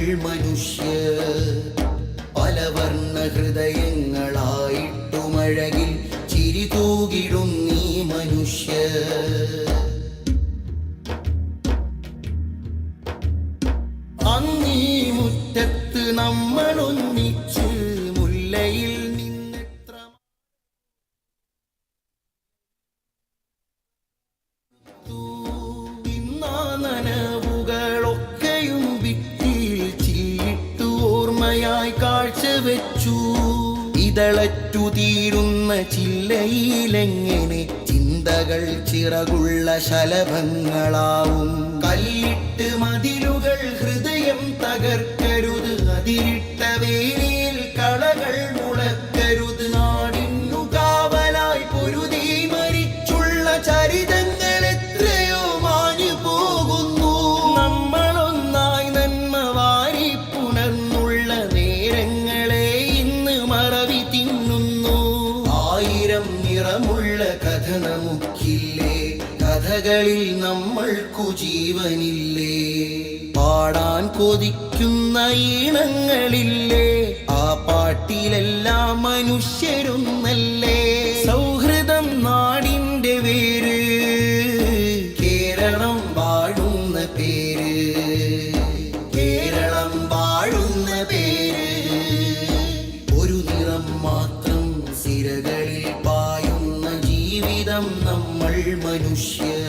മനുഷ്യ പലവർണ ഹൃദയങ്ങളായിട്ടുമഴകിൽ ചിരി തൂകിടും നീ മനുഷ്യ. ഓർമ്മയായി കാഴ്ചവെച്ചു. ഇതളറ്റു തീരുന്ന ചില്ലയിലെങ്ങനെ ചിന്തകൾ ചിറകുള്ള ശലഭങ്ങളാവും. കല്ലിട്ട് മതിലുകൾ ഹൃദയം തകർക്കരുത്. അതിരിട്ട വേലിയിൽ കളകൾ നിറമുള്ള കഥ നമുക്കില്ലേ കഥകളിൽ നമ്മൾക്കു ജീവനില്ലേ പാടാൻ കൊതിക്കുന്ന ഈണങ്ങളില്ലേ? ആ പാട്ടിലെല്ലാം മനുഷ്യരൊന്നല്ലേ? സൗഹൃദം നാടിന്റെ വേര് കേരളം വാഴുന്ന പേര് കേരളം വാഴുന്ന പേര്. ഒരു നിറം മാത്രം സിരകൾ ജീവിതം നമ്മൾ മനുഷ്യ